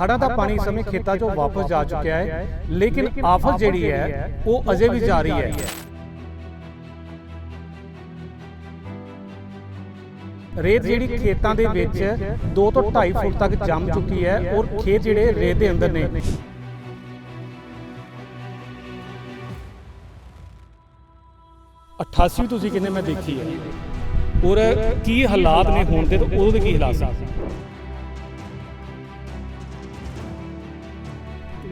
ਹੜ੍ਹਾਂ ਦਾ ਪਾਣੀ ਇਸ ਸਮੇਂ ਖੇਤਾਂ 'ਚੋਂ ਵਾਪਸ ਜਾ ਚੁੱਕਿਆ ਹੈ। ਲੇਕਿਨ ਆਫਤ ਜਿਹੜੀ ਹੈ ਉਹ ਅਜੇ ਵੀ ਜਾਰੀ ਹੈ। ਰੇਤ ਜਿਹੜੀ ਖੇਤਾਂ ਦੇ ਵਿੱਚ 2 ਤੋਂ 2.5 ਫੁੱਟ ਤੱਕ ਜੰਮ ਚੁੱਕੀ ਹੈ ਔਰ ਖੇਤ ਜਿਹੜੇ ਰੇਤ ਦੇ ਅੰਦਰ ਨੇ। ਅਠਾਸੀ ਤੁਸੀਂ ਕਿੰਨੇ ਮੈਂ ਦੇਖੀ ਹੈ। ਔਰ ਕੀ ਹਾਲਾਤ ਨੇ ਹੁਣ ਦੇ ਤੇ ਉਦੋਂ ਦੇ ਕੀ ਹਾਲਾਤ ਸੀ?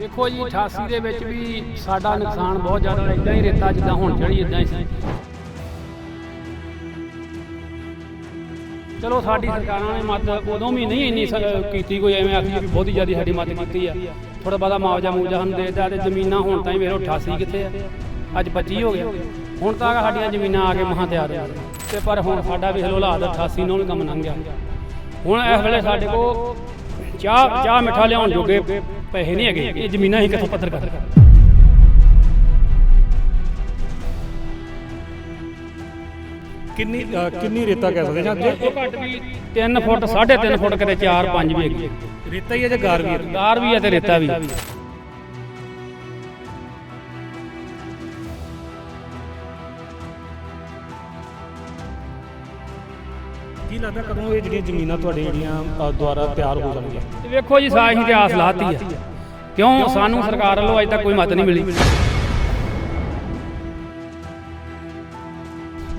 ਦੇਖੋ ਜੀ 88 ਦੇ ਵਿੱਚ ਵੀ ਸਾਡਾ ਨੁਕਸਾਨ ਬਹੁਤ ਜ਼ਿਆਦਾ ਇਦਾਂ ਹੀ ਰੇਤਾ ਜਿੱਦਾਂ ਹੁਣ ਚੜੀ ਇਦਾਂ ਹੀ ਸੀ। ਚਲੋ, ਸਾਡੀ ਸਰਕਾਰਾਂ ਨੇ ਮਦਦ ਉਦੋਂ ਵੀ ਨਹੀਂ ਇੰਨੀ ਕੀਤੀ ਕੋਈ, ਐਵੇਂ ਆਖੀ ਵੀ ਬਹੁਤੀ ਜ਼ਿਆਦਾ ਸਾਡੀ ਮਦਦ ਕੀਤੀ ਆ। ਥੋੜਾ ਬਹੁਤਾ ਮੁਆਵਜ਼ਾ ਮੂਜਾ ਸਾਨੂੰ ਦੇ ਤੇ ਜ਼ਮੀਨਾਂ ਹੁਣ ਤਾਂ ਹੀ ਵੇਖੋ 88 ਕਿੱਥੇ ਆ। ਅੱਜ 25 ਹੋ ਗਿਆ। ਹੁਣ ਤਾਂ ਸਾਡੀਆਂ ਜ਼ਮੀਨਾਂ ਆ ਕੇ ਮਹਾਂ ਤਿਆਰ ਹੋ ਤੇ ਪਰ ਹੁਣ ਸਾਡਾ ਵੀ ਹਲੋ ਹਾਲਾਤ 88 ਨਾਲ ਕੰਮ ਲੰਘ ਗਿਆ। ਹੁਣ ਇਸ ਵੇਲੇ ਸਾਡੇ ਕੋਲ ਚਾਹ ਚਾਹ ਮਿੱਠਾ ਲਿਆਉਣ ਜੋਗੇ ਪੈਸੇ ਨਹੀਂ ਹੈਗੇ ਇਹ ਜ਼ਮੀਨਾਂ ਹੀ ਕਿੱਥੋਂ ਪੱਧਰ ਕਰ ਕਿੰਨੀ ਅ, ਕਿੰਨੀ ਰੇਤਾ ਕਹਿ ਸਕਦੇ ਜਾਂ ਤੋਂ ਘੱਟ ਵੀ 3 ਫੁੱਟ 3.5 ਫੁੱਟ ਕਿਤੇ 4 5 ਵੀ ਹੈਗੀ। ਰੇਤਾ ਹੀ ਹੈ ਜਾਂ ਗਾਰ ਵੀ ਹੈ? ਦਾਰ ਵੀ ਹੈ ਤੇ ਰੇਤਾ ਵੀ ਲੱਗਦਾ ਕਦੋਂ ਇਹ ਜਿਹੜੀਆਂ ਜ਼ਮੀਨਾਂ ਤੁਹਾਡੇ ਜਿਹੜੀਆਂ ਦੁਆਰਾ ਤਿਆਰ ਹੋ ਜਾਣਗੀਆਂ? ਵੇਖੋ ਜੀ ਸਾਹੀ ਤੇ ਆਸ ਲਾਤੀ ਆ। ਕਿਉਂ? ਸਾਨੂੰ ਸਰਕਾਰ ਵੱਲੋਂ ਅਜੇ ਤੱਕ ਕੋਈ ਮਤ ਨਹੀਂ ਮਿਲੀ।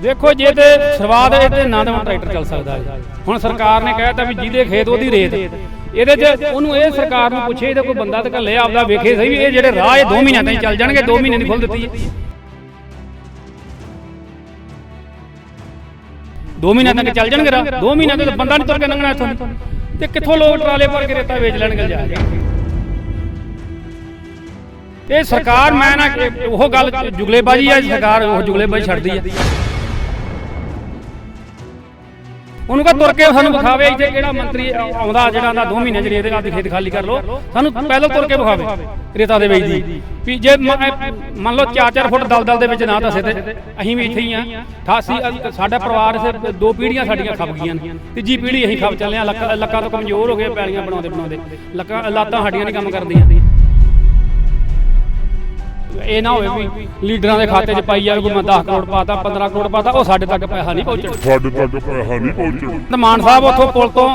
ਦੇਖੋ ਜੇ ਤੇ ਸ਼ੁਰੂਆਤ ਇਹ ਤੇ ਨਾ ਤਾਂ ਟਰੈਕਟਰ ਚੱਲ ਸਕਦਾ ਹੈ। ਹੁਣ ਸਰਕਾਰ ਨੇ ਕਹਿਤਾ ਵੀ ਜਿਹਦੇ ਖੇਤ ਉਹਦੀ ਰੇਤ ਇਹਦੇ 'ਚ ਉਹਨੂੰ ਇਹ ਸਰਕਾਰ ਨੂੰ ਪੁੱਛੇ ਇਹਦਾ ਕੋਈ ਬੰਦਾ ਤੇ ਘੱਲੇ ਆਪਦਾ ਵੇਖੇ ਸਹੀ ਵੀ ਇਹ ਜਿਹੜੇ ਰਾਹ ਇਹ 2 ਮਹੀਨਿਆਂ ਤਾਈਂ ਚੱਲ ਜਾਣਗੇ 2 ਮਹੀਨੇ ਦੀ ਖੁੱਲ ਦਿੱਤੀ। 2 ਮਹੀਨਿਆਂ ਤੱਕ ਚੱਲ ਜਾਣਗੇ ਰਾਹ 2 ਮਹੀਨਿਆਂ ਤੱਕ ਬੰਦਾ ਨਹੀਂ ਤੁਰ ਕੇ ਲੰਘਣਾ ਇੱਥੋਂ ਤੇ ਕਿੱਥੋਂ ਲੋਕ ਟਰਾਲੇ ਭਰ ਕੇ ਰੇਤਾ ਵੇਚ ਲੈਣਗੇ ਜਾ ਇਹ ਸਰਕਾਰ ਮੈਂ ਨਾ ਉਹ ਗੱਲ ਜੁਗਲੇਬਾਜੀ ਹੈ ਸਰਕਾਰ ਉਹ ਜੁਗਲੇਬਾਜੀ ਛੱਡਦੀ ਹੈ ਉਹਨੂੰ ਕਹ ਤੁਰ ਕੇ ਸਾਨੂੰ ਵਿਖਾਵੇ ਇੱਥੇ ਕਿਹੜਾ ਮੰਤਰੀ ਆਉਂਦਾ ਜਿਹੜਾ ਆਂਦਾ 2 ਮਹੀਨੇ ਚ ਰੇਤ ਦਾ ਖੇਤ ਖਾਲੀ ਕਰ ਲੋ ਸਾਨੂੰ ਪਹਿਲਾਂ ਤੁਰ ਕੇ ਵਿਖਾਵੇ, ਰੇਤਾ ਦੇ ਵਿੱਚ ਦੀ। ਵੀ ਜੇ ਮੰਨ ਲਓ 4-4 ਫੁੱਟ ਦਲਦਲ ਦੇ ਵਿੱਚ ਨਾ ਦੱਸੇ ਤੇ ਅਸੀਂ ਵੀ ਇੱਥੇ ਹੀ ਆ। 88 ਸਾਡਾ ਪਰਿਵਾਰ ਸੇ ਦੋ ਪੀੜ੍ਹੀਆਂ ਸਾਡੀਆਂ ਖੱਪ ਗਈਆਂ ਨੇ। ਤੀਜੀ ਪੀੜ੍ਹੀ ਅਸੀਂ ਖੱਪ ਚੱਲੇ ਆ, ਲੱਕਾਂ ਲੱਕਾਂ ਤੋਂ ਕਮਜ਼ੋਰ ਹੋ ਗਏ ਪੈਲੀਆਂ ਬਣਾਉਂਦੇ ਬਣਾਉਂਦੇ। ਲੱਕਾਂ ਲਾਤਾਂ ਸਾਡੀਆਂ ਨਹੀਂ ਕੰਮ ਕਰਦੀਆਂ। ਇਹ ਨਾ ਹੋਵੇ ਵੀ ਲੀਡਰਾਂ ਦੇ ਖਾਤੇ 'ਚ ਪਾਈ ਜਾਵੇ ਕੋਈ ਮੈਂ 10 ਕਰੋੜ ਪਾਤਾ 15 ਕਰੋੜ ਪਾਤਾ ਉਹ ਸਾਡੇ ਤੱਕ ਪੈਸਾ ਨਹੀਂ ਪਹੁੰਚਣਾ। ਸਾਡੇ ਤੱਕ ਪੈਸਾ ਨਹੀਂ ਪਹੁੰਚਣਾ। ਤੇ ਮਾਨ ਸਾਹਿਬ ਉੱਥੋਂ ਪੁਲ ਤੋਂ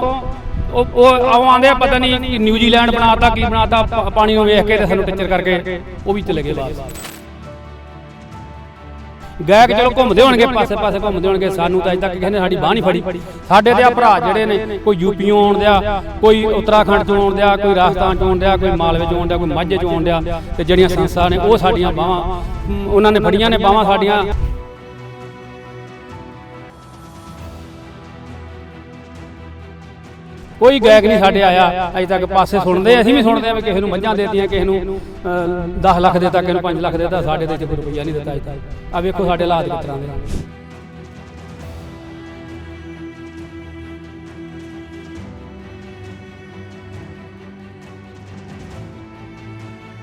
ਉਹ ਉਹ ਆਉਂ ਆਂਦੇ ਆ ਪਤਾ ਨਹੀਂ ਨਿਊਜ਼ੀਲੈਂਡ ਬਣਾਤਾ ਕੀ ਬਣਾਤਾ ਪਾਣੀ ਨੂੰ ਵੇਖ ਕੇ ਤੇ ਸਾਨੂੰ ਟਿੱਚਰ ਕਰਕੇ ਉਹ ਵੀ ਚਲੇ ਗਏ ਬਾਅਦ ਗਾਇਕ ਚਲੋ ਘੁੰਮਦੇ ਹੋਣਗੇ ਪਾਸੇ ਪਾਸੇ ਘੁੰਮਦੇ ਹੋਣਗੇ। ਸਾਨੂੰ ਤਾਂ ਅਜੇ ਤੱਕ ਕਿਸੇ ਨੇ ਸਾਡੀ ਬਾਹ ਨਹੀਂ ਫੜੀ। ਸਾਡੇ ਤੇ ਆ ਭਰਾ ਜਿਹੜੇ ਨੇ ਕੋਈ ਯੂਪੀੋਂ ਆਉਣ ਦਿਆ ਕੋਈ ਉੱਤਰਾਖੰਡ ਤੋਂ ਆਉਣ ਦਿਆ ਕੋਈ ਰਾਜਸਥਾਨ ਤੋਂ ਆਉਣ ਦਿਆ ਕੋਈ ਮਾਲਵੇ ਤੋਂ ਆਉਣ ਦਿਆ ਕੋਈ ਮਾਝੇ ਤੋਂ ਆਉਣ ਦਿਆ ਤੇ ਜਿਹੜੀਆਂ ਸੰਸਥਾ ਨੇ ਉਹ ਸਾਡੀਆਂ ਬਾਹਾਂ ਉਹਨਾਂ ਨੇ ਫੜੀਆਂ ਨੇ ਬਾਹਾਂ ਸਾਡੀਆਂ। ਕੋਈ ਗਾਇਕ ਨਹੀਂ ਸਾਡੇ ਆਇਆ। ਅਜੇ ਤੱਕ ਪਾਸੇ ਸੁਣਦੇ ਅਸੀਂ ਵੀ ਸੁਣਦੇ ਆ ਵੀ ਕਿਸੇ ਨੂੰ ਮੱਝਾਂ ਦੇਤੀਆਂ ਕਿਸੇ ਨੂੰ 10 ਲੱਖ ਦੇਤਾ ਕਿਸੇ ਨੂੰ 5 ਲੱਖ ਦੇਤਾ ਸਾਡੇ ਤੇ ਕੋਈ ਰੁਪਈਆ ਨਹੀਂ ਦਿੱਤਾ ਅਜੇ ਤੱਕ ਆ ਵੇਖੋ ਸਾਡੇ ਹਾਲਾਤ ਕਿਸ ਤਰ੍ਹਾਂ ਦੇ ਨੇ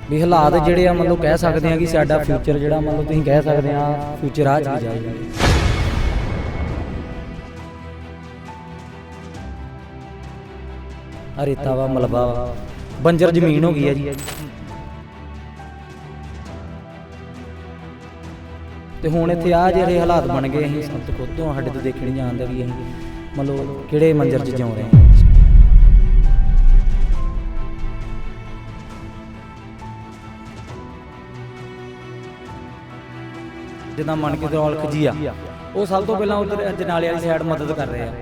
ਵੀ ਹਾਲਾਤ ਜਿਹੜੇ ਆ ਮਤਲਬ ਕਹਿ ਸਕਦੇ ਆ ਕਿ ਸਾਡਾ ਫਿਊਚਰ ਜਿਹੜਾ ਮਤਲਬ ਤੁਸੀਂ ਕਹਿ ਸਕਦੇ ਆ ਫਿਊਚਰ ਆ ਚਲੀ ਜਾਏਗਾ ਆ ਰੇਤਾ ਵਾ, ਮਲਬਾ ਵਾ। ਬੰਜਰ ਜ਼ਮੀਨ ਹੋ ਗਈ ਆ ਜੀ। ਤੇ ਹੁਣ ਇੱਥੇ ਆ ਜਿਹੜੇ ਹਾਲਾਤ ਬਣ ਗਏ ਅਸੀਂ, ਸਭ ਤੋਂ ਖੁਦ ਤੋਂ ਸਾਡੇ ਤੋਂ ਦੇਖਣ ਨਹੀਂ ਵੀ ਅਸੀਂ, ਮਤਲਬ ਕਿਹੜੇ ਮੰਜ਼ਰ 'ਚ ਜਿਉ ਰਹੇ ਹਾਂ। ਜਿੱਦਾਂ ਮੰਨ ਕੇ ਚਲੋ ਅਲਖ ਜੀ ਆ, ਉਹ ਸਭ ਤੋਂ ਪਹਿਲਾਂ ਉਧਰ ਜਨਾਲੇ ਵਾਲੀ ਸਾਈਡ ਮਦਦ ਕਰ ਰਹੇ ਆ।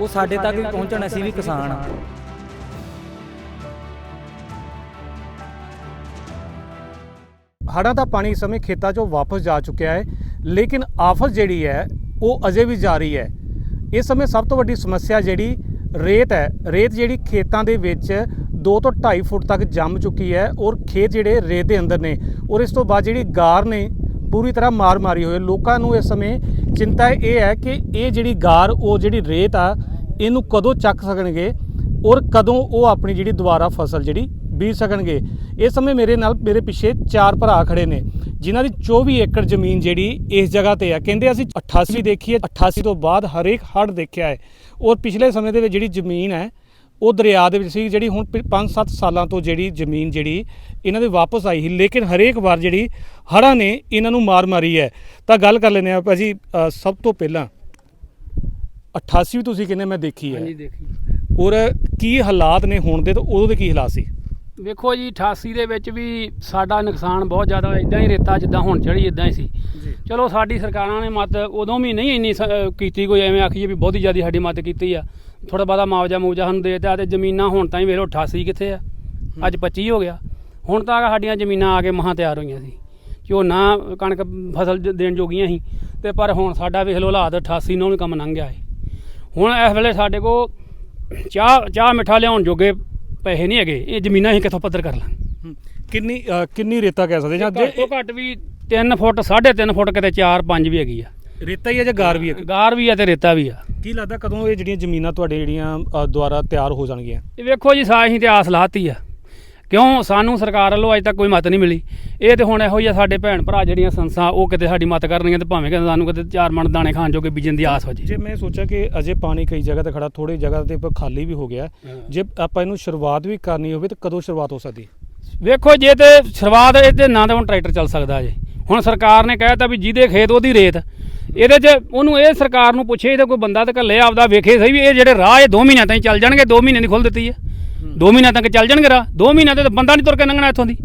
ਉਹ ਸਾਡੇ ਤੱਕ ਵੀ ਪਹੁੰਚਣ, ਅਸੀਂ ਵੀ ਕਿਸਾਨ ਆ। ਹੜ੍ਹਾਂ ਦਾ ਪਾਣੀ ਇਸ ਸਮੇਂ ਖੇਤਾਂ 'ਚੋਂ ਵਾਪਸ ਜਾ ਚੁੱਕਿਆ ਹੈ, ਲੇਕਿਨ ਆਫਤ ਜਿਹੜੀ ਹੈ, ਉਹ ਅਜੇ ਵੀ ਜਾਰੀ ਹੈ। ਇਸ ਸਮੇਂ ਸਭ ਤੋਂ ਵੱਡੀ ਸਮੱਸਿਆ ਜਿਹੜੀ ਰੇਤ ਹੈ, ਰੇਤ ਜਿਹੜੀ ਖੇਤਾਂ ਦੇ ਵਿੱਚ 2 ਤੋਂ 2.5 ਫੁੱਟ ਤੱਕ ਜੰਮ ਚੁੱਕੀ ਹੈ ਔਰ ਖੇਤ ਜਿਹੜੇ ਰੇਤ ਦੇ ਅੰਦਰ ਨੇ, ਔਰ ਇਸ ਤੋਂ ਬਾਅਦ ਜਿਹੜੀ ਗਾਰ ਨੇ, ਪੂਰੀ ਤਰ੍ਹਾਂ ਮਾਰ ਮਾਰੀ ਹੋਈ ਲੋਕਾਂ ਨੂੰ ਇਸ ਸਮੇਂ ਚਿੰਤਾ ਇਹ ਹੈ ਕਿ ਇਹ ਜਿਹੜੀ ਗਾਰ, ਉਹ ਜਿਹੜੀ ਰੇਤ ਆ, ਇਹਨੂੰ ਕਦੋਂ ਚੱਕ ਸਕਣਗੇ ਔਰ ਕਦੋਂ ਉਹ ਆਪਣੀ ਜਿਹੜੀ ਦੁਬਾਰਾ ਫਸਲ ਜਿਹੜੀ ਬੀਜ ਸਕਣਗੇ। ਇਸ ਸਮੇਂ ਮੇਰੇ ਨਾਲ ਮੇਰੇ ਪਿੱਛੇ ਚਾਰ ਭਰਾ ਖੜੇ ਨੇ ਜਿਨ੍ਹਾਂ ਦੀ 24 ਏਕੜ ਜ਼ਮੀਨ ਜਿਹੜੀ ਇਸ ਜਗ੍ਹਾ ਤੇ ਆ। ਕਹਿੰਦੇ ਅਸੀਂ 88 ਦੇਖੀ ਹੈ 88 ਤੋਂ ਬਾਅਦ ਹਰੇਕ ਹੜ੍ਹ ਦੇਖਿਆ ਹੈ। ਔਰ ਪਿਛਲੇ ਸਮੇਂ ਦੇ ਵਿੱਚ ਜਿਹੜੀ ਜ਼ਮੀਨ ਹੈ ਉਹ ਦਰਿਆ ਦੇ ਵਿੱਚ ਸੀ ਜਿਹੜੀ ਹੁਣ 5-7 ਸਾਲਾਂ ਤੋਂ ਜਿਹੜੀ ਜ਼ਮੀਨ ਜਿਹੜੀ ਇਹਨਾਂ ਦੇ ਵਾਪਸ ਆਈ ਸੀ। ਲੇਕਿਨ ਹਰੇਕ ਵਾਰ ਜਿਹੜੀ ਹੜ੍ਹਾਂ ਨੇ ਇਹਨਾਂ ਨੂੰ ਮਾਰ ਮਾਰੀ ਹੈ। ਤਾਂ ਗੱਲ ਕਰ ਲੈਂਦੇ ਆ ਭਾਜੀ ਸਭ ਤੋਂ ਪਹਿਲਾਂ। 88 ਵੀ ਤੁਸੀਂ ਕਹਿੰਦੇ ਮੈਂ ਦੇਖੀ ਹੈ। ਹਾਂਜੀ ਦੇਖੀ। ਔਰ ਕੀ ਹਾਲਾਤ ਨੇ ਹੁਣ ਦੇ ਤੇ ਉਦੋਂ ਦੇ ਕੀ ਹਾਲਾਤ ਸੀ? ਵੇਖੋ ਜੀ 88 ਦੇ ਵਿੱਚ ਵੀ ਸਾਡਾ ਨੁਕਸਾਨ ਬਹੁਤ ਜ਼ਿਆਦਾ ਇਦਾਂ ਹੀ ਰੇਤਾ ਜਿੱਦਾਂ ਹੁਣ ਚੜੀ ਇਦਾਂ ਹੀ ਸੀ। ਚਲੋ ਸਾਡੀ ਸਰਕਾਰਾਂ ਨੇ ਮਤ ਉਦੋਂ ਵੀ ਨਹੀਂ ਇੰਨੀ ਕੀਤੀ ਕੋਈ ਐਵੇਂ ਆਖੀਏ ਵੀ ਬਹੁਤੀ ਜ਼ਿਆਦਾ ਸਾਡੀ ਮਤ ਕੀਤੀ ਆ। ਥੋੜਾ ਬਹੁਤਾ ਮੁਆਵਜ਼ਾ ਮੂਵਜ਼ਾ ਸਾਨੂੰ ਦੇ ਦਿੱਤਾ ਤੇ ਜ਼ਮੀਨਾਂ ਹੁਣ ਤਾਂ ਹੀ ਵੇਖ ਲਓ 88 ਕਿੱਥੇ ਆ? ਅੱਜ 25 ਹੋ ਗਿਆ। ਹੁਣ ਤਾਂ ਸਾਡੀਆਂ ਜ਼ਮੀਨਾਂ ਆ ਕੇ ਮਹਾਂ ਤਿਆਰ ਹੋਈਆਂ ਸੀ। ਝੋਨਾ ਕਣਕ ਫਸਲ ਦੇਣ ਜੋਗੀਆਂ ਸੀ। ਤੇ ਪਰ ਹੁਣ ਸਾਡਾ ਵੇਖ ਲਓ ਹਾਲਾਤ 88 ਨਾਲ ਵੀ ਕੰਮ ਲੰਘ ਗਿਆ ਹੈ ਹੁਣ ਇਸ ਵੇਲੇ ਸਾਡੇ ਕੋ ਚਾਹ ਚਾਹ ਮਿੱਠਾ ਲਿਆਉਣ ਜੋਗੇ ਪੈਸੇ ਨਹੀਂ ਹੈਗੇ ਇਹ ਜ਼ਮੀਨਾਂ ਹੀ ਕਿੱਥੋਂ ਪੱਧਰ ਕਰ ਲਾਂ ਕਿੰਨੀ ਅ, ਕਿੰਨੀ ਰੇਤਾ ਕਹਿ ਸਕਦੇ ਜਾਂ ਘੱਟ ਤੋਂ ਘੱਟ ਵੀ 3 ਫੁੱਟ 3.5 ਫੁੱਟ ਕਿਤੇ 4 5 ਵੀ ਹੈਗੀ ਆ। ਰੇਤਾ ਹੀ ਹੈ ਜਾਂ ਗਾਰ ਵੀ ਹੈ ਗਾਰ ਵੀ ਆ ਤੇ ਰੇਤਾ ਵੀ ਆ। ਕੀ ਲੱਗਦਾ ਕਦੋਂ ਇਹ ਜਿਹੜੀਆਂ ਜ਼ਮੀਨਾਂ ਤੁਹਾਡੇ ਜਿਹੜੀਆਂ ਅ, ਦੁਆਰਾ ਤਿਆਰ ਹੋ ਜਾਣਗੀਆਂ? ਇਹ ਵੇਖੋ ਜੀ ਸਾ ਅਸੀਂ ਤੇ ਆਸ ਲਾਤੀ ਆ। ਕਿਉਂ? ਸਾਨੂੰ ਸਰਕਾਰ ਵੱਲੋਂ ਅਜੇ ਤੱਕ ਕੋਈ ਮਤ ਨਹੀਂ ਮਿਲੀ। ਇਹ ਤੇ ਹੁਣ ਇਹੋ ਹੀ ਆ ਸਾਡੇ ਭੈਣ ਭਰਾ ਜਿਹੜੀਆਂ ਸੰਸਥਾ ਉਹ ਕਿਤੇ ਸਾਡੀ ਮਤ ਕਰਨਗੀਆਂ ਤੇ ਭਾਵੇਂ ਕਿ ਸਾਨੂੰ ਕਿਤੇ ਚਾਰ ਮਣ ਦਾਣੇ ਖਾਣ ਜੋਗੇ ਬੀਜਣ ਦੀ ਆਸ ਹੋ ਜੇ। ਜੇ ਮੈਂ ਸੋਚਾਂ ਕਿ ਅਜੇ ਪਾਣੀ ਕਈ ਜਗ੍ਹਾ ਤੇ ਖੜਾ ਥੋੜੀ ਜਗ੍ਹਾ ਤੇ ਖਾਲੀ ਵੀ ਹੋ ਗਿਆ। ਜੇ ਆਪਾਂ ਇਹਨੂੰ ਸ਼ੁਰੂਆਤ ਵੀ ਕਰਨੀ ਹੋਵੇ ਤਾਂ ਕਦੋਂ ਸ਼ੁਰੂਆਤ ਹੋ ਸਕਦੀ? ਵੇਖੋ ਜੇ ਤੇ ਸ਼ੁਰੂਆਤ ਇਹ ਤੇ ਨਾ ਤਾਂ ਹੁਣ ਟਰੈਕਟਰ ਚੱਲ ਸਕਦਾ ਜੇ। ਹੁਣ ਸਰਕਾਰ ਨੇ ਕਹਿਤਾ ਵੀ ਜਿਹਦੇ ਖੇਤ ਉਹਦੀ ਰੇਤ ਇਹਦੇ 'ਚ ਉਹਨੂੰ ਇਹ ਸਰਕਾਰ ਨੂੰ ਪੁੱਛੇ ਇਹਦਾ ਕੋਈ ਬੰਦਾ ਤੇ ਘੱਲੇ ਆਪਦਾ ਵੇਖੇ ਸਹੀ ਵੀ ਇਹ ਜਿਹੜੇ ਰਾਹ ਇਹ 2 ਮਹੀਨਿਆਂ ਤਾਈਂ ਚੱਲ ਜਾਣਗੇ 2 ਮਹੀਨੇ ਦੀ ਖੁੱਲ ਦਿੱਤੀ ਹੈ। 2 ਮਹੀਨਿਆਂ ਤੱਕ ਚੱਲ ਜਾਣਗੇ ਰਾਹ। 2 ਮਹੀਨਿਆਂ ਤੇ ਬੰਦਾ ਨਹੀਂ ਤੁਰ ਕੇ ਲੰਘਣਾ ਇੱਥੋਂ ਦੀ।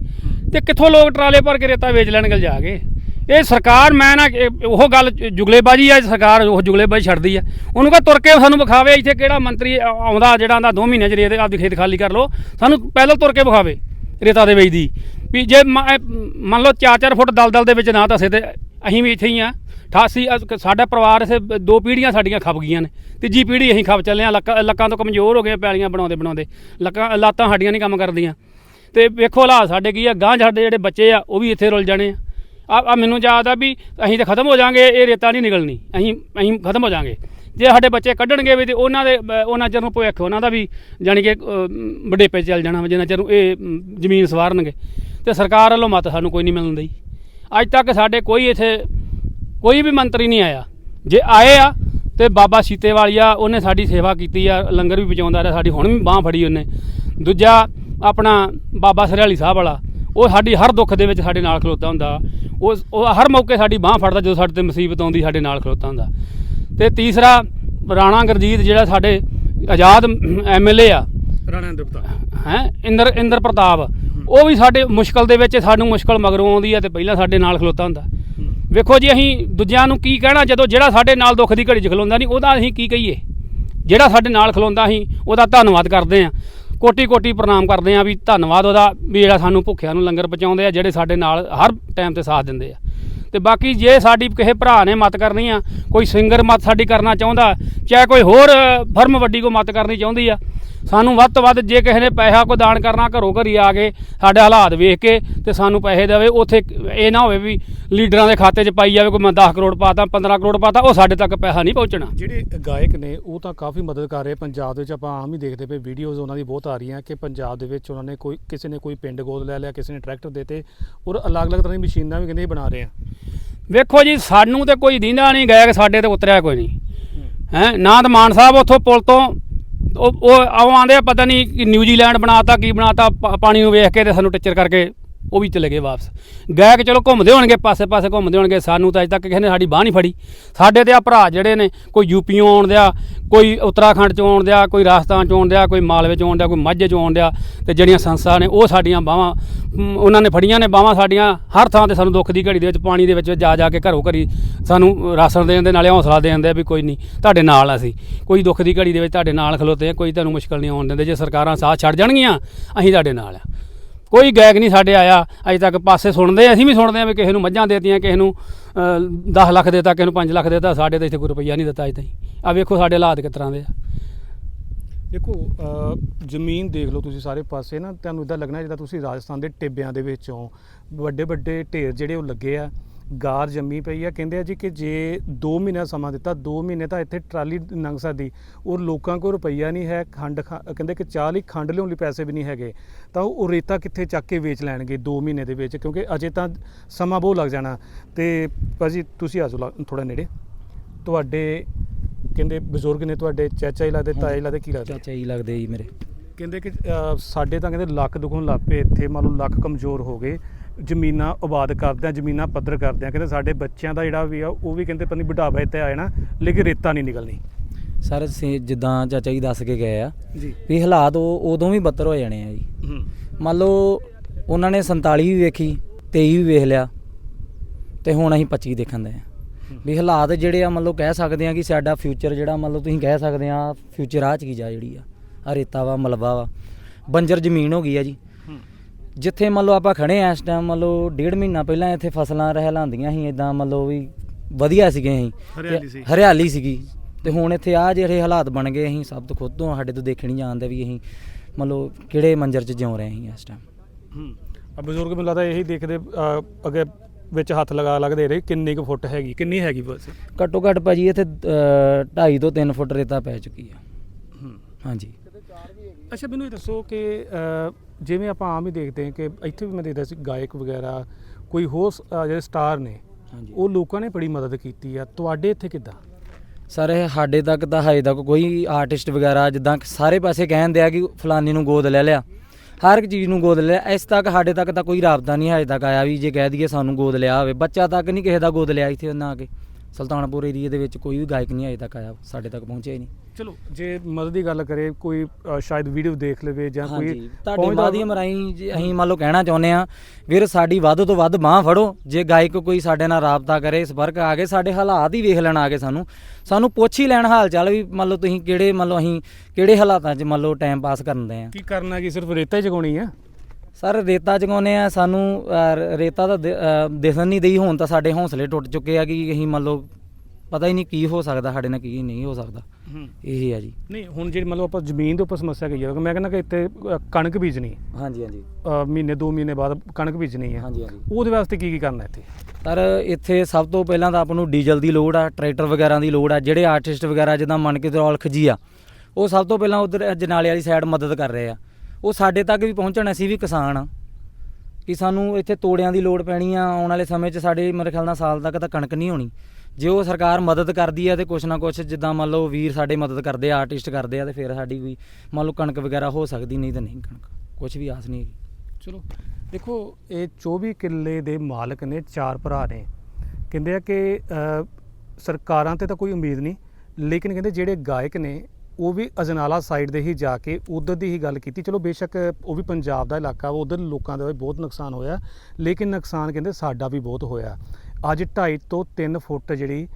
ਤੇ ਕਿੱਥੋਂ ਲੋਕ ਟਰਾਲੇ ਭਰ ਕੇ ਰੇਤਾ ਵੇਚ ਲੈਣਗੇ ਜਾ ਕੇ? ਇਹ ਸਰਕਾਰ ਮੈਂ ਨਾ ਉਹ ਗੱਲ ਜੁਗਲੇਬਾਜੀ ਆ ਸਰਕਾਰ ਉਹ ਜੁਗਲੇਬਾਜੀ ਛੱਡਦੀ ਆ। ਉਹਨੂੰ ਕਹ ਤੁਰ ਕੇ ਸਾਨੂੰ ਵਿਖਾਵੇ ਇੱਥੇ ਕਿਹੜਾ ਮੰਤਰੀ ਆਉਂਦਾ ਜਿਹੜਾ ਆਂਦਾ 2 ਮਹੀਨੇ ਚ ਰੇਤ ਆਪਦੀ ਖੇਤ ਖਾਲੀ ਕਰ ਲਓ। ਸਾਨੂੰ ਪਹਿਲਾਂ ਤੁਰ ਕੇ ਵਿਖਾਵੇ ਰੇਤਾ ਦੇ ਵੇਚਦੀ। ਵੀ ਜੇ ਮੰਨ ਲਓ 4-4 ਫੁੱਟ ਦਲਦਲ ਦੇ ਵਿੱਚ ਨਾ ਧਸੇ ਤੇ ਅਸੀਂ ਵੀ ਇੱਥੇ ਹੀ ਆ 88 ਅ ਸਾਡਾ ਪਰਿਵਾਰ ਇਸੇ ਦੋ ਪੀੜ੍ਹੀਆਂ ਸਾਡੀਆਂ ਖਪ ਗਈਆਂ ਨੇ। ਤੀਜੀ ਪੀੜ੍ਹੀ ਅਸੀਂ ਖਪ ਚੱਲੇ ਆ ਲੱਕਾਂ ਲੱਕਾਂ ਤੋਂ ਕਮਜ਼ੋਰ ਹੋ ਗਏ ਪੈਲੀਆਂ ਬਣਾਉਂਦੇ ਬਣਾਉਂਦੇ। ਲੱਕਾਂ ਲਾਤਾਂ ਸਾਡੀਆਂ ਨਹੀਂ ਕੰਮ ਕਰਦੀਆਂ। ਤੇ ਵੇਖੋ ਹਾਲਾਤ ਸਾਡੇ ਕੀ ਆ। ਗਾਂ ਸਾਡੇ ਜਿਹੜੇ ਬੱਚੇ ਆ ਉਹ ਵੀ ਇੱਥੇ ਰੁਲ ਜਾਣੇ ਆ। ਆ ਆ ਮੈਨੂੰ ਯਾਦ ਆ ਵੀ ਅਸੀਂ ਤਾਂ ਖਤਮ ਹੋ ਜਾਾਂਗੇ ਇਹ ਰੇਤਾ ਨਹੀਂ ਨਿਕਲਣੀ। ਅਸੀਂ ਅਸੀਂ ਖਤਮ ਹੋ ਜਾਾਂਗੇ। ਜੇ ਸਾਡੇ ਬੱਚੇ ਕੱਢਣਗੇ ਵੀ ਤੇ ਉਹਨਾਂ ਦੇ ਬ- ਉਹਨਾਂ ਚਿਰ ਨੂੰ ਭਵਿੱਖ ਉਹਨਾਂ ਦਾ ਵੀ ਜਾਣੀ ਕਿ ਵਡੇਪੇ 'ਚ ਚੱਲ ਜਾਣਾ ਵਾ, ਜਿੰਨਾ ਚਿਰ ਨੂੰ ਇਹ ਅਮ, ਜ਼ਮੀਨ ਸਵਾਰਨਗੇ। ਤੇ ਸਰਕਾਰ ਵੱਲੋਂ ਮਤ ਸਾਨੂੰ ਕੋਈ ਨਹੀਂ ਮਿਲਣ ਦੀ। ਅੱਜ ਤੱਕ ਸਾਡੇ ਕੋਈ ਇੱਥੇ ਕੋਈ ਵੀ ਮੰਤਰੀ ਨਹੀਂ ਆਇਆ। ਜੇ ਆਏ ਆ ਤੇ ਬਾਬਾ ਸੀਤੇ ਵਾਲੀਆ ਉਹਨੇ ਸਾਡੀ ਸੇਵਾ ਕੀਤੀ ਆ ਲੰਗਰ ਵੀ ਪਹੁੰਚਾਉਂਦਾ ਰਿਹਾ ਸਾਡੀ ਹੁਣ ਵੀ ਬਾਹ ਫੜੀ ਉਹਨੇ। ਦੂਜਾ ਆਪਣਾ ਬਾਬਾ ਸਰਿਆਲੀ ਸਾਹਿਬ ਵਾਲਾ ਉਹ ਸਾਡੀ ਹਰ ਦੁੱਖ ਦੇ ਵਿੱਚ ਸਾਡੇ ਨਾਲ ਖਲੋਤਾ ਹੁੰਦਾ। ਉਹ ਉਹ ਹਰ ਮੌਕੇ ਸਾਡੀ ਬਾਹ ਫੜਦਾ ਜਦੋਂ ਸਾਡੇ ਤੇ ਮੁਸੀਬਤ ਆਉਂਦੀ ਸਾਡੇ ਨਾਲ ਖਲੋਤਾ ਹੁੰਦਾ। ਤੇ ਤੀਸਰਾ ਰਾਣਾ ਗੁਰਜੀਤ ਜਿਹੜਾ ਸਾਡੇ ਆਜ਼ਾਦ ਐਮਐਲਏ ਆ। ਰਾਣਾ ਦੁਪਤਾ ਹੈ ਇੰਦਰ ਇੰਦਰ ਪ੍ਰਤਾਪ। ਉਹ ਵੀ ਸਾਡੇ ਮੁਸ਼ਕਲ ਦੇ ਵਿੱਚ, ਸਾਨੂੰ ਮੁਸ਼ਕਲ ਮਗਰੋਂ ਆਉਂਦੀ ਹੈ ਤੇ ਪਹਿਲਾਂ ਸਾਡੇ ਨਾਲ ਖਲੋਤਾ ਹੁੰਦਾ। ਵੇਖੋ ਜੀ, ਅਸੀਂ ਦੂਜਿਆਂ ਨੂੰ ਕੀ ਕਹਿਣਾ, ਜਦੋਂ ਜਿਹੜਾ ਸਾਡੇ ਨਾਲ ਦੁੱਖ ਦੀ ਘੜੀ 'ਚ ਖਲੋਂਦਾ ਨਹੀਂ, ਉਹਦਾ ਅਸੀਂ ਕੀ ਕਹੀਏ? ਜਿਹੜਾ ਸਾਡੇ ਨਾਲ ਖਲੋਂਦਾ ਅਸੀਂ, ਉਹਦਾ ਧੰਨਵਾਦ ਕਰਦੇ ਹਾਂ। ਕੋਟੀ ਕੋਟੀ ਪ੍ਰਣਾਮ ਕਰਦੇ ਹਾਂ ਵੀ ਧੰਨਵਾਦ ਉਹਦਾ, ਵੀ ਜਿਹੜਾ ਸਾਨੂੰ ਭੁੱਖਿਆਂ ਨੂੰ ਲੰਗਰ ਪਹੁੰਚਾਉਂਦੇ ਆ, ਜਿਹੜੇ ਸਾਡੇ ਨਾਲ ਹਰ ਟਾਈਮ ਤੇ ਸਾਥ ਦਿੰਦੇ ਆ। ਤੇ ਬਾਕੀ ਜੇ ਸਾਡੀ ਕਿਸੇ ਭਰਾ ਨੇ ਮਤ ਕਰਨੀ ਆ, ਕੋਈ ਸਿੰਗਰ ਮਤ ਸਾਡੀ ਕਰਨਾ ਚਾਹੁੰਦਾ, ਚਾਹੇ ਕੋਈ ਹੋਰ ਫਰਮ ਵੱਡੀ ਕੋ ਮਤ ਕਰਨੀ ਚਾਹੁੰਦੀ ਆ, ਸਾਨੂੰ ਵੱਧ ਤੋਂ ਵੱਧ ਜੇ ਕਿਸੇ ਨੇ ਪੈਸਾ ਕੋ ਦਾਨ ਕਰਨਾ, ਘਰੋਂ ਘਰੀ ਆ ਕੇ ਸਾਡੇ ਹਾਲਾਤ ਵੇਖ ਕੇ ਤੇ ਸਾਨੂੰ ਪੈਸੇ ਦੇਵੇ, ਉੱਥੇ ਇਹ ਨਾ ਹੋਵੇ ਵੀ ਲੀਡਰਾਂ ਦੇ ਖਾਤੇ 'ਚ ਪਾਈ ਜਾਵੇ, ਕੋਈ ਮੈਂ 10 ਕਰੋੜ ਪਾਤਾ 15 ਕਰੋੜ ਪਾਤਾ, ਉਹ ਸਾਡੇ ਤੱਕ ਪੈਸਾ ਨਹੀਂ ਪਹੁੰਚਣਾ। ਜਿਹੜੇ ਗਾਇਕ ਨੇ, ਉਹ ਤਾਂ ਕਾਫੀ ਮਦਦ ਕਰ ਰਹੇ ਪੰਜਾਬ ਦੇ ਵਿੱਚ ਆਪਾਂ ਆਮ ਹੀ ਦੇਖਦੇ ਪਏ ਵੀਡੀਓਜ਼ ਉਹਨਾਂ ਦੀ ਬਹੁਤ ਆ ਰਹੀਆਂ ਕਿ ਪੰਜਾਬ ਦੇ ਵਿੱਚ ਉਹਨਾਂ ਨੇ ਕੋਈ, ਕਿਸੇ ਨੇ ਕੋਈ ਪਿੰਡ ਗੋਦ ਲੈ ਲਿਆ, ਕਿਸੇ ਨੇ ਟਰੈਕਟਰ ਦੇਤੇ, ਔਰ ਅਲੱਗ-ਅਲੱਗ ਤਰ੍ਹਾਂ ਦੀ ਮਸ਼ੀਨਾਂ ਵੀ ਕਹਿੰਦੇ ਬਣਾ ਰਹੇ ਆ। ਵੇਖੋ ਜੀ, ਸਾਨੂੰ ਤੇ ਕੋਈ ਦੀਂਦਾ ਨਹੀਂ ਗਾਇਕ ਸਾਡੇ ਤੇ ਉਤਰਿਆ ਕੋਈ ਨਹੀਂ। ਹੈ, ਨਾ ਤਾਂ ਮਾਨ ਸਾਹਿਬ ਉੱਥੋਂ ਪੁਲ ਤੋਂ, ਉਹ ਉਹ ਆਉਂ ਆਂਦੇ ਆ, ਪਤਾ ਨਹੀਂ ਕਿ ਨਿਊਜ਼ੀਲੈਂਡ ਬਣਾਤਾ, ਕੀ ਬਣਾਤਾ, ਪਾ- ਪਾਣੀ ਨੂੰ ਵੇਖ ਕੇ ਤੇ ਸਾਨੂੰ ਟਿੱਚਰ ਕਰਕੇ ਉਹ ਵੀ ਚਲੇ ਗਏ ਵਾਪਸ। ਗਾਇਕ ਚਲੋ ਘੁੰਮਦੇ ਹੋਣਗੇ ਪਾਸੇ ਪਾਸੇ ਘੁੰਮਦੇ ਹੋਣਗੇ। ਸਾਨੂੰ ਤਾਂ ਅਜੇ ਤੱਕ ਕਿਸੇ ਨੇ ਸਾਡੀ ਬਾਹ ਨਹੀਂ ਫੜੀ। ਸਾਡੇ ਤੇ ਆ ਭਰਾ ਜਿਹੜੇ ਨੇ, ਕੋਈ ਯੂਪੀੋਂ ਆਉਣ ਦਿਆ, ਕੋਈ ਉੱਤਰਾਖੰਡ ਚੋਂ ਆਉਣ ਦਿਆ, ਕੋਈ ਰਾਜਸਥਾਨ ਚੋਂ ਆਉਣ ਦਿਆ, ਕੋਈ ਮਾਲਵੇ ਚੋਂ ਆਉਣ ਦਿਆ, ਕੋਈ ਮਾਝੇ ਚੋਂ ਆਉਣ ਦਿਆ, ਤੇ ਜਿਹੜੀਆਂ ਸੰਸਥਾ ਨੇ, ਉਹ ਸਾਡੀਆਂ ਬਾਹਾਂ ਉਹਨਾਂ ਨੇ ਫੜੀਆਂ ਨੇ। ਬਾਹਾਂ ਸਾਡੀਆਂ ਹਰ ਥਾਂ ਤੇ ਸਾਨੂੰ ਦੁੱਖ ਦੀ ਘੜੀ ਦੇ ਵਿੱਚ, ਪਾਣੀ ਦੇ ਵਿੱਚ ਜਾ ਜਾ ਕੇ ਘਰੋਂ ਘਰੀ ਸਾਨੂੰ ਰਾਸ਼ਨ ਦੇਣ ਦੇ ਨਾਲੇ ਹੌਸਲਾ ਦੇਣ ਦੇ ਵੀ ਕੋਈ ਨਹੀਂ, ਤੁਹਾਡੇ ਨਾਲ ਅਸੀਂ। ਕੋਈ ਦੁੱਖ ਦੀ ਘੜੀ ਦੇ ਵਿੱਚ ਤੁਹਾਡੇ ਨਾਲ ਖਲੋਤੇ ਆ, ਕੋਈ ਤੁਹਾਨੂੰ ਮੁਸ਼ਕਲ ਨਹੀਂ ਆਉਣ ਦਿੰਦੇ। ਜੇ ਸਰਕਾਰਾਂ ਸਾਥ ਛੱਡ ਜਾਣਗੀਆਂ, ਅਸੀਂ ਤੁਹਾਡੇ ਨਾਲ ਆ। ਕੋਈ ਗਾਇਕ ਨਹੀਂ ਸਾਡੇ ਆਇਆ। ਅਜੇ ਤੱਕ ਪਾਸੇ ਸੁਣਦੇ ਆ, ਅਸੀਂ ਵੀ ਸੁਣਦੇ ਆ ਵੀ ਕਿਸੇ ਨੂੰ ਮੱਝਾਂ ਦੇਤੀਆਂ ਕਿਸੇ ਨੂੰ 10 ਲੱਖ ਦੇਤਾ ਕਿਸੇ ਨੂੰ 5 ਲੱਖ ਦੇਤਾ ਸਾਡੇ ਤਾਂ ਇੱਥੇ ਕੋਈ ਰੁਪਈਆ ਨਹੀਂ ਦਿੱਤਾ ਅਜੇ ਤਾਈਂ ਆ ਵੇਖੋ ਸਾਡੇ ਹਾਲਾਤ ਕਿਸ ਤਰ੍ਹਾਂ ਦੇ ਆ। ਦੇਖੋ ਜ਼ਮੀਨ ਦੇਖ ਲਓ ਤੁਸੀਂ ਸਾਰੇ ਪਾਸੇ ਨਾ ਤੁਹਾਨੂੰ ਇਦਾਂ ਲੱਗਣਾ ਜਿੱਦਾਂ ਤੁਸੀਂ ਰਾਜਸਥਾਨ ਦੇ ਟਿੱਬਿਆਂ ਦੇ ਵਿੱਚੋਂ ਵੱਡੇ ਵੱਡੇ ਢੇਰ ਜਿਹੜੇ ਉਹ ਲੱਗੇ ਆ। ਗਾਰ ਜੰਮੀ ਪਈ ਆ। ਕਹਿੰਦੇ ਆ ਜੀ ਕਿ ਜੇ 2 ਮਹੀਨਾ ਸਮਾਂ ਦਿੱਤਾ 2 ਮਹੀਨੇ ਤਾਂ ਇੱਥੇ ਟਰਾਲੀ ਲੰਘ ਸਕਦੀ। ਔਰ ਲੋਕਾਂ ਕੋਲ ਰੁਪਈਆ ਨਹੀਂ ਹੈ ਖੰਡ ਕਹਿੰਦੇ ਕਿ ਚਾਹ ਲਈ ਖੰਡ ਲਿਆਉਣ ਲਈ ਪੈਸੇ ਵੀ ਨਹੀਂ ਹੈਗੇ। ਤਾਂ ਉਹ ਰੇਤਾ ਕਿੱਥੇ ਚੱਕ ਕੇ ਵੇਚ ਲੈਣਗੇ 2 ਮਹੀਨੇ ਦੇ ਵਿੱਚ? ਕਿਉਂਕਿ ਅਜੇ ਤਾਂ ਸਮਾਂ ਬਹੁਤ ਲੱਗ ਜਾਣਾ। ਤੇ ਭਾਜੀ ਤੁਸੀਂ ਆਜੋ ਥੋੜਾ ਨੇੜੇ। ਤੁਹਾਡੇ ਕਹਿੰਦੇ ਬਜ਼ੁਰਗ ਨੇ ਤੁਹਾਡੇ ਚਾਚਾ ਜੀ ਲੱਗਦੇ ਤਾਏ ਲੱਗਦੇ ਕੀ ਲੱਗਦੇ? ਚਾਚਾ ਜੀ ਲੱਗਦੇ ਜੀ ਮੇਰੇ। ਕਹਿੰਦੇ ਕਿ ਸਾਡੇ ਤਾਂ ਕਹਿੰਦੇ ਲੱਕ ਦੁਖਣ ਲੱਗ ਪਏ। ਇੱਥੇ ਮੰਨ ਲਓ ਲੱਕ ਕਮਜ਼ੋਰ ਹੋ ਗਏ। ਜ਼ਮੀਨਾਂ ਆਬਾਦ ਕਰਦੇ ਆ ਜ਼ਮੀਨਾਂ ਪੱਧਰ ਕਰਦੇ ਆ ਕਹਿੰਦੇ ਸਾਡੇ ਬੱਚਿਆਂ ਦਾ ਜਿਹੜਾ ਵੀ ਆ ਉਹ ਵੀ ਕਹਿੰਦੇ ਪਤਾ ਨਹੀਂ ਬੁਢਾਪਾ ਇੱਥੇ ਆਏ ਨਾ ਲੇਕਿਨ ਰੇਤਾ ਨਹੀਂ ਨਿਕਲਣੀ। ਸਰ ਸੇ- ਜਿੱਦਾਂ ਚਾਚਾ ਜੀ ਦੱਸ ਕੇ ਗਏ ਆ ਜੀ। ਵੀ ਹਾਲਾਤ ਉਹ ਉਦੋਂ ਵੀ ਬੱਤਰ ਹੋ ਜਾਣੇ ਆ ਜੀ। ਮੰਨ ਲਓ ਉਹਨਾਂ ਨੇ 47 ਵੀ ਵੇਖੀ 23 ਵੀ ਵੇਖ ਲਿਆ ਤੇ ਹੁਣ ਅਸੀਂ 25 ਦੇਖਣ ਦੇ ਆ। ਵੀ ਹਾਲਾਤ ਜਿਹੜੇ ਆ ਮੰਨ ਲਓ ਕਹਿ ਸਕਦੇ ਆ ਕਿ ਸਾਡਾ ਫਿਊਚਰ ਜਿਹੜਾ ਮੰਨ ਲਓ ਤੁਸੀਂ ਕਹਿ ਸਕਦੇ ਆ ਫਿਊਚਰ ਆ ਚੀਜ਼ ਆ ਜਿਹੜੀ ਆ ਆ ਰੇਤਾ ਵਾ ਮਲਬਾ ਵਾ ਬੰਜਰ ਜ਼ਮੀਨ ਹੋ ਗਈ ਆ ਜੀ। ਜਿੱਥੇ ਮੰਨ ਲਓ ਆਪਾਂ ਖੜੇ ਆ ਇਸ ਟਾਈਮ ਮੰਨ ਲਓ ਡੇਢ ਮਹੀਨਾ ਪਹਿਲਾਂ ਇੱਥੇ ਫਸਲਾਂ ਰਹਿ ਲਾਂਦੀਆਂ ਸੀ ਇਦਾਂ ਮੰਨ ਲਓ ਵੀ ਵਧੀਆ ਸੀਗੇ ਅਸੀਂ ਹਰਿਆਲੀ ਤੇ ਸੀ। ਹਰਿਆਲੀ ਸੀਗੀ। ਤੇ ਹੁਣ ਇੱਥੇ ਆ ਜਿਹੜੇ ਹਾਲਾਤ ਬਣ ਗਏ ਅਸੀਂ ਸਭ ਤੋਂ ਖੁਦ ਤੋਂ ਸਾਡੇ ਤੋਂ ਦੇਖੇ ਨਹੀਂ ਜਾਂਦੇ ਵੀ ਅਸੀਂ ਮੰਨ ਲਓ ਕਿਹੜੇ ਮੰਜ਼ਰ 'ਚ ਜਿਉ ਰਹੇ ਹਾਂ ਇਸ ਟਾਈਮ ਹੂੰ। ਆ ਬਜ਼ੁਰਗ ਮੈਨੂੰ ਲੱਗਦਾ ਇਹੀ ਦੇਖਦੇ ਅੱਗੇ ਵਿੱਚ ਹੱਥ ਲਗਾ ਲੱਗਦੇ ਰਹੇ ਕਿੰਨੀ ਕੁ ਫੁੱਟ ਹੈਗੀ ਕਿੰਨੀ ਹੈਗੀ ਬਸ। ਘੱਟੋ ਘੱਟ ਭਾਜੀ ਇੱਥੇ 2.5 ਤੋਂ 3 ਫੁੱਟ ਰੇਤਾ ਪੈ ਚੁੱਕੀ ਆ। ਹੂੰ। ਹਾਂਜੀ। ਅੱਛਾ ਮੈਨੂੰ ਇਹ ਦੱਸੋ ਕਿ ਜਿਵੇਂ ਆਪਾਂ ਆਮ ਹੀ ਦੇਖਦੇ ਹਾਂ ਕਿ ਇੱਥੇ ਵੀ ਮੈਂ ਦੇਖਦਾ ਸੀ ਗਾਇਕ ਵਗੈਰਾ ਕੋਈ ਹੋਰ ਸ- ਜਿਹੜੇ ਸਟਾਰ ਨੇ ਹਾਂਜੀ। ਉਹ ਲੋਕਾਂ ਨੇ ਬੜੀ ਮਦਦ ਕੀਤੀ ਆ। ਤੁਹਾਡੇ ਇੱਥੇ ਕਿੱਦਾਂ? ਸਰ ਇਹ ਸਾਡੇ ਤੱਕ ਤਾਂ ਹਜੇ ਤੱਕ ਕੋਈ ਆਰਟਿਸਟ ਵਗੈਰਾ ਜਿੱਦਾਂ ਕਿ ਸਾਰੇ ਪਾਸੇ ਕਹਿੰਦੇ ਆ ਕਿ ਫਲਾਨੀ ਨੂੰ ਗੋਦ ਲੈ ਲਿਆ। ਹਰ ਇੱਕ ਚੀਜ਼ ਨੂੰ ਗੋਦ ਲੈ ਲਿਆ। ਇਸ ਤੱਕ ਸਾਡੇ ਤੱਕ ਤਾਂ ਕੋਈ ਰਾਬਤਾ ਨਹੀਂ ਹਜੇ ਤੱਕ ਆਇਆ ਵੀ ਜੇ ਕਹਿ ਦਈਏ ਸਾਨੂੰ ਗੋਦ ਲਿਆ ਹੋਵੇ। ਬੱਚਾ ਤੱਕ ਨਹੀਂ ਕਿਸੇ ਦਾ ਗੋਦ ਲਿਆ ਇੱਥੇ ਉਹਨਾਂ ਆ ਕੇ। ਸੁਲਤਾਨਪੁਰ ਏਰੀਏ ਦੇ ਵਿੱਚ ਕੋਈ ਵੀ ਗਾਇਕ ਨਹੀਂ ਹਜੇ ਤੱਕ ਆਇਆ ਸਾਡੇ ਤੱਕ ਪਹੁੰਚਿਆ ਹੀ ਨਹੀਂ। ਚਲੋ ਜੇ ਮਦਦ ਦੀ ਗੱਲ ਕਰੇ ਕੋਈ ਅ, ਸ਼ਾਇਦ ਵੀਡੀਓ ਦੇਖ ਲਵੇ ਜਾਂ ਕੋਈ ਹਾਂਜੀ ਤੁਹਾਡੇ ਪਹੁੰਚਦਾ- ਮਾਧਿਅਮ ਰਾਹੀਂ ਜੇ ਅਸੀਂ ਮੰਨ ਲਓ ਕਹਿਣਾ ਚਾਹੁੰਦੇ ਆ ਵੀਰ ਸਾਡੀ ਵੱਧ ਤੋਂ ਵੱਧ ਬਾਹ ਫੜੋ ਜੇ ਗਾਇਕ ਕੋਈ ਸਾਡੇ ਨਾਲ ਰਾਬਤਾ ਕਰੇ ਸੰਪਰਕ ਆ ਕੇ ਸਾਡੇ ਹਾਲਾਤ ਹੀ ਵੇਖ ਲੈਣ ਆ ਕੇ ਸਾਨੂੰ। ਸਾਨੂੰ ਪੁੱਛ ਹੀ ਲੈਣ ਹਾਲ ਚਾਲ ਵੀ ਮੰਨ ਲਓ ਤੁਸੀਂ ਕਿਹੜੇ ਮੰਨ ਲਓ ਅਸੀਂ ਕਿਹੜੇ ਹਾਲਾਤਾਂ 'ਚ ਮੰਨ ਲਓ ਟਾਈਮ ਪਾਸ ਕਰਨ ਦੇ ਆ ਕੀ ਕਰਨਾ ਕੀ ਸਿਰਫ ਰੇਤਾ ਹੀ ਜਗਾਉਣੀ ਆ? ਸਰ ਰੇਤਾ ਚਗਾਉਨੇ ਆ ਸਾਨੂੰ ਅਹ, ਰੇਤਾ ਤਾਂ ਦਿ- ਅਹ, ਦਿਸਣ ਨਹੀਂ ਦਈ ਹੁਣ ਤਾਂ ਸਾਡੇ ਹੌਸਲੇ ਟੁੱਟ ਚੁੱਕੇ ਆ ਕਿ ਅਸੀਂ ਮੰਨ ਲਓ ਪਤਾ ਹੀ ਨਹੀਂ ਕੀ ਹੋ ਸਕਦਾ ਸਾਡੇ ਨਾਲ ਕੀ ਨਹੀਂ ਹੋ ਸਕਦਾ। ਹੂੰ। ਇਹ ਆ ਜੀ। ਨਹੀਂ ਹੁਣ ਜਿਹੜੀ ਮਤਲਬ ਆਪਾਂ ਜ਼ਮੀਨ ਦੇ ਉੱਪਰ ਸਮੱਸਿਆ ਗਈ ਆ ਮੈਂ ਕਹਿੰਦਾ ਕਿ ਇੱਥੇ ਅ, ਕਣਕ ਬੀਜਣੀ ਹਾਂਜੀ ਹਾਂਜੀ। ਅ, ਮਹੀਨੇ ਦੋ ਮਹੀਨੇ ਬਾਅਦ ਕਣਕ ਬੀਜਣੀ ਆ। ਹਾਂਜੀ ਹਾਂਜੀ। ਉਹਦੇ ਵਾਸਤੇ ਕੀ ਕੀ ਕਰਨਾ ਇੱਥੇ? ਪਰ ਇੱਥੇ ਸਭ ਤੋਂ ਪਹਿਲਾਂ ਤਾਂ ਆਪ ਨੂੰ ਡੀਜ਼ਲ ਦੀ ਲੋੜ ਆ ਟਰੈਕਟਰ ਵਗੈਰਾ ਦੀ ਲੋੜ ਆ ਜਿਹੜੇ ਆਰਟਿਸਟ ਵਗੈਰਾ ਜਿੱਦਾਂ ਮੰਨ ਕੇ ਚਲੋ ਖਜੀ ਆ ਉਹ ਸਭ ਤੋਂ ਪਹਿਲਾਂ ਉਧਰ ਜਨਾਲੇ ਵਾਲੀ ਸਾਈਡ ਮਦਦ ਕਰ ਰਹੇ ਆ। ਉਹ ਸਾਡੇ ਤੱਕ ਵੀ ਪਹੁੰਚਣ, ਅਸੀਂ ਵੀ ਕਿਸਾਨ ਆ ਕਿ ਸਾਨੂੰ ਇੱਥੇ ਤੋੜਿਆਂ ਦੀ ਲੋੜ ਪੈਣੀ ਆ, ਆਉਣ ਵਾਲੇ ਸਮੇਂ 'ਚ ਸਾਡੇ ਮੇਰੇ ਖਿਆਲ ਨਾਲ ਸਾਲ ਤੱਕ ਤਾਂ ਕਣਕ ਨਹੀਂ ਹੋਣੀ। ਜੇ ਉਹ ਸਰਕਾਰ ਮਦਦ ਕਰਦੀ ਆ ਤੇ ਕੁਛ ਨਾ ਕੁਛ ਜਿੱਦਾਂ ਮੰਨ ਲਓ ਵੀਰ ਸਾਡੇ ਮਦਦ ਕਰਦੇ ਆ, ਆਰਟਿਸਟ ਕਰਦੇ ਆ ਤੇ ਫਿਰ ਸਾਡੀ ਵੀ ਮੰਨ ਲਓ ਕਣਕ ਵਗੈਰਾ ਹੋ ਸਕਦੀ, ਨਹੀਂ ਤਾਂ ਨਹੀਂ ਕਣਕ। ਕੁਛ ਵੀ ਆਸ ਨਹੀਂ ਹੈਗੀ। ਚਲੋ, ਦੇਖੋ, ਇਹ 24 ਕਿੱਲੇ ਦੇ ਮਾਲਕ ਨੇ, ਚਾਰ ਭਰਾ ਨੇ। ਕਹਿੰਦੇ ਆ ਕਿ ਸਰਕਾਰਾਂ ਤੇ ਤਾਂ ਕੋਈ ਉਮੀਦ ਨਹੀਂ, ਲੇਕਿਨ ਕਹਿੰਦੇ ਜਿਹੜੇ ਗਾਇਕ ਨੇ ਉਹ ਵੀ ਅਜਨਾਲਾ ਸਾਈਡ ਦੇ ਹੀ ਜਾ ਕੇ ਉਧਰ ਦੀ ਹੀ ਗੱਲ ਕੀਤੀ। ਚਲੋ ਬੇਸ਼ੱਕ ਉਹ ਵੀ ਪੰਜਾਬ ਦਾ ਇਲਾਕਾ ਵਾ, ਉਧਰ ਲੋਕਾਂ ਦਾ ਵੀ ਬਹੁਤ ਨੁਕਸਾਨ ਹੋਇਆ, ਲੇਕਿਨ ਨੁਕਸਾਨ ਕਹਿੰਦੇ ਸਾਡਾ ਵੀ ਬਹੁਤ ਹੋਇਆ। ਅੱਜ 2.5 ਤੋਂ 3 ਫੁੱਟ ਜਿਹੜੀ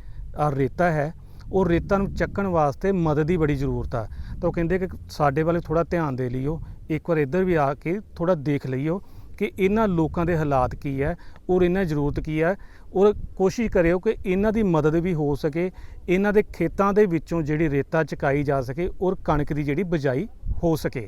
ਰੇਤਾ ਹੈ, ਉਹ ਰੇਤਾ ਨੂੰ ਚੱਕਣ ਵਾਸਤੇ ਮਦਦ ਦੀ ਬੜੀ ਜ਼ਰੂਰਤ ਆ। ਤਾਂ ਉਹ ਕਹਿੰਦੇ ਕਿ ਸਾਡੇ ਵੱਲ ਥੋੜਾ ਧਿਆਨ ਦੇ ਲਿਓ, ਇੱਕ ਵਾਰ ਇੱਧਰ ਵੀ ਆ ਕੇ ਥੋੜਾ ਦੇਖ ਲਈਓ ਕਿ ਇਹਨਾਂ ਲੋਕਾਂ ਦੇ ਹਾਲਾਤ ਕੀ ਹੈ ਔਰ ਇਹਨਾਂ ਜ਼ਰੂਰਤ ਕੀ ਹੈ। ਔਰ ਕੋਸ਼ਿਸ਼ ਕਰਿਓ ਕਿ ਇਹਨਾਂ ਦੀ ਮਦਦ ਵੀ ਹੋ ਸਕੇ, ਇਹਨਾਂ ਦੇ ਖੇਤਾਂ ਦੇ ਵਿੱਚੋਂ ਜਿਹੜੀ ਰੇਤਾ ਚੁਕਾਈ ਜਾ ਸਕੇ ਔਰ ਕਣਕ ਦੀ ਜਿਹੜੀ ਬਜਾਈ ਹੋ ਸਕੇ।